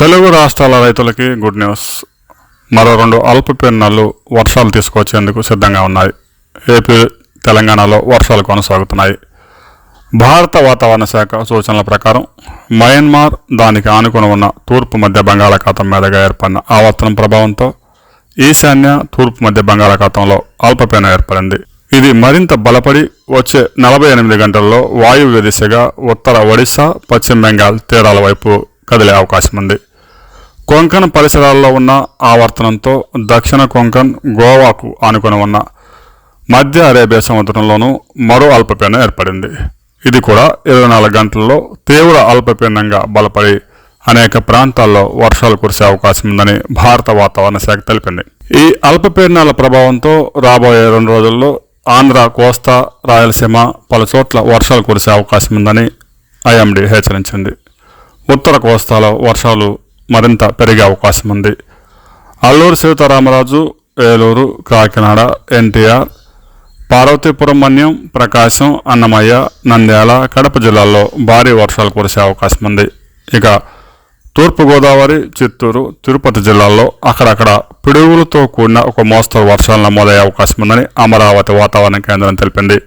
తెలుగు రాష్ట్రాల రైతులకి good news. మరో రెండు అల్పపీడనాలు వర్షాలు తీసుకొచ్చేందుకు సిద్ధంగా ఉన్నాయి. ఏపీ తెలంగాణలో వర్షాలు కొనసాగుతున్నాయి. భారత వాతావరణ శాఖ సూచనల ప్రకారం మయన్మార్ దానికి ఆనుకుని ఉన్న తూర్పు మధ్య బంగాళాఖాతం మీదుగా ఏర్పడిన ఆవర్తనం ప్రభావంతో ఈశాన్య తూర్పు మధ్య బంగాళాఖాతంలో అల్పపీడనం ఏర్పడింది. ఇది మరింత బలపడి వచ్చే నలభై ఎనిమిది గంటల్లో వాయువ్య దిశగా ఉత్తర ఒడిశా పశ్చిమ బెంగాల్ తీరాల వైపు కదిలే అవకాశం ఉంది కొంకణ్ పరిసరాల్లో ఉన్న ఆవర్తనంతో దక్షిణ కొంకణ్ గోవాకు ఆనుకొని ఉన్న మధ్య అరేబియా సముద్రంలోనూ మరో అల్పపీడనం ఏర్పడింది. ఇది కూడా ఇరవై నాలుగు గంటల్లో తీవ్ర అల్పపీడనంగా బలపడి అనేక ప్రాంతాల్లో వర్షాలు కురిసే అవకాశం ఉందని భారత వాతావరణ శాఖ తెలిపింది. ఈ అల్పపీడనాల ప్రభావంతో రాబోయే రెండు రోజుల్లో ఆంధ్ర కోస్తా రాయలసీమ పలు చోట్ల వర్షాలు కురిసే అవకాశం ఉందని ఐఎండీ హెచ్చరించింది. ఉత్తర కోస్తాలో వర్షాలు మరింత పెరిగే అవకాశం ఉంది. అల్లూరు సీతారామరాజు ఏలూరు కాకినాడ ఎన్టీఆర్ పార్వతీపురం మన్యం ప్రకాశం అన్నమయ్య నంద్యాల కడప జిల్లాల్లో భారీ వర్షాలు కురిసే అవకాశం ఉంది. ఇక తూర్పుగోదావరి చిత్తూరు తిరుపతి జిల్లాల్లో అక్కడక్కడ పిడుగులతో కూడిన ఒక మోస్తరు వర్షాలు నమోదయ్యే అవకాశం ఉందని అమరావతి వాతావరణ కేంద్రం తెలిపింది.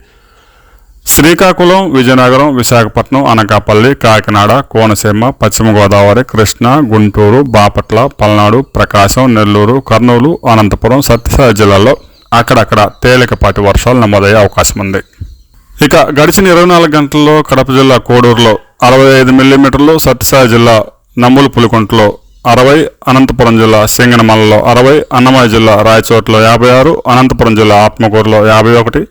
శ్రీకాకుళం విజయనగరం విశాఖపట్నం అనకాపల్లి కాకినాడ కోనసీమ పశ్చిమ గోదావరి కృష్ణా గుంటూరు బాపట్ల పల్నాడు ప్రకాశం నెల్లూరు కర్నూలు అనంతపురం సత్యసాయి జిల్లాల్లో అక్కడక్కడ తేలికపాటి వర్షాలు నమోదయ్యే అవకాశం ఉంది. ఇక గడిచిన ఇరవై నాలుగు గంటల్లో కడప జిల్లా కోడూరులో అరవై ఐదు మిల్లీమీటర్లు సత్యసాయి జిల్లా నమ్ములు పులికొంటలో అరవై అనంతపురం జిల్లా సింగనమలలో అరవై అన్నమయ్య జిల్లా రాయచోట్లో యాభై ఆరు అనంతపురం జిల్లా ఆత్మకూరులో యాభై ఒకటి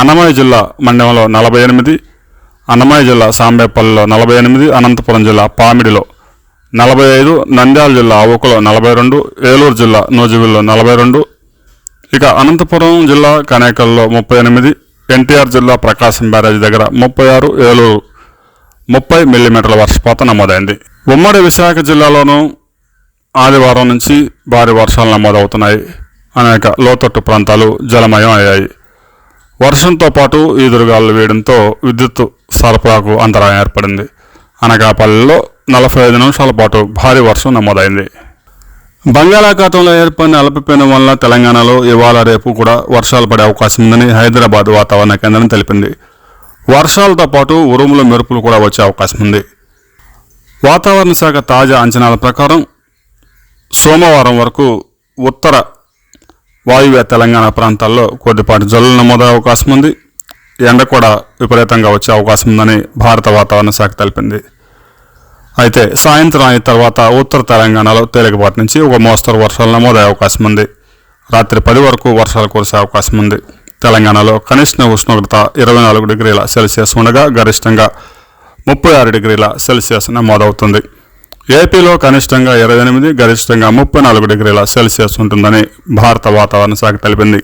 అన్నమయ్య జిల్లా మండలంలో నలభై ఎనిమిది అన్నమయ్య జిల్లా సాంబేపల్లిలో నలభై ఎనిమిది అనంతపురం జిల్లా పామిడిలో నలభై ఐదు నంద్యాల జిల్లా అవుకులో నలభై రెండు ఏలూరు జిల్లా నూజివీల్లో నలభై రెండు. ఇక అనంతపురం జిల్లా కనేకల్లో ముప్పై ఎనిమిది ఎన్టీఆర్ జిల్లా ప్రకాశం బ్యారేజ్ దగ్గర ముప్పై ఆరు ఏలూరు ముప్పై మిల్లీమీటర్ల వర్షపాతం నమోదైంది. ఉమ్మడి విశాఖ జిల్లాలోనూ ఆదివారం నుంచి భారీ వర్షాలు నమోదవుతున్నాయి. అనేక లోతట్టు ప్రాంతాలు జలమయం అయ్యాయి. వర్షంతో పాటు ఈదురుగాలు వేయడంతో విద్యుత్ సరఫరాకు అంతరాయం ఏర్పడింది. అనకాపల్లిలో నలభై ఐదు నిమిషాల పాటు భారీ వర్షం నమోదైంది. బంగాళాఖాతంలో ఏర్పడిన అల్పపీడనం వల్ల తెలంగాణలో ఇవాళ రేపు కూడా వర్షాలు పడే అవకాశం ఉందని హైదరాబాద్ వాతావరణ కేంద్రం తెలిపింది. వర్షాలతో పాటు ఉరుముల మెరుపులు కూడా వచ్చే అవకాశం ఉంది. వాతావరణ శాఖ తాజా అంచనాల ప్రకారం సోమవారం వరకు ఉత్తర వాయువ్య తెలంగాణ ప్రాంతాల్లో కొద్దిపాటి జల్లులు నమోదయ్యే అవకాశం ఉంది. ఎండ కూడా విపరీతంగా వచ్చే అవకాశం ఉందని భారత వాతావరణ శాఖ తెలిపింది. అయితే సాయంత్రం అయిన తర్వాత ఉత్తర తెలంగాణలో తేలికపాటి నుంచి ఒక మోస్తరు వర్షాలు నమోదయ్యే అవకాశం ఉంది. రాత్రి పది వరకు వర్షాలు కురిసే అవకాశం ఉంది. తెలంగాణలో కనిష్ట ఉష్ణోగ్రత ఇరవై నాలుగు డిగ్రీల సెల్సియస్ ఉండగా గరిష్టంగా ముప్పై ఆరు డిగ్రీల సెల్సియస్ నమోదవుతుంది. ఏపీలో కనిష్టంగా ఇరవై ఎనిమిది గరిష్టంగా ముప్పై నాలుగు డిగ్రీల సెల్సియస్ ఉంటుందని భారత వాతావరణ శాఖ తెలిపింది.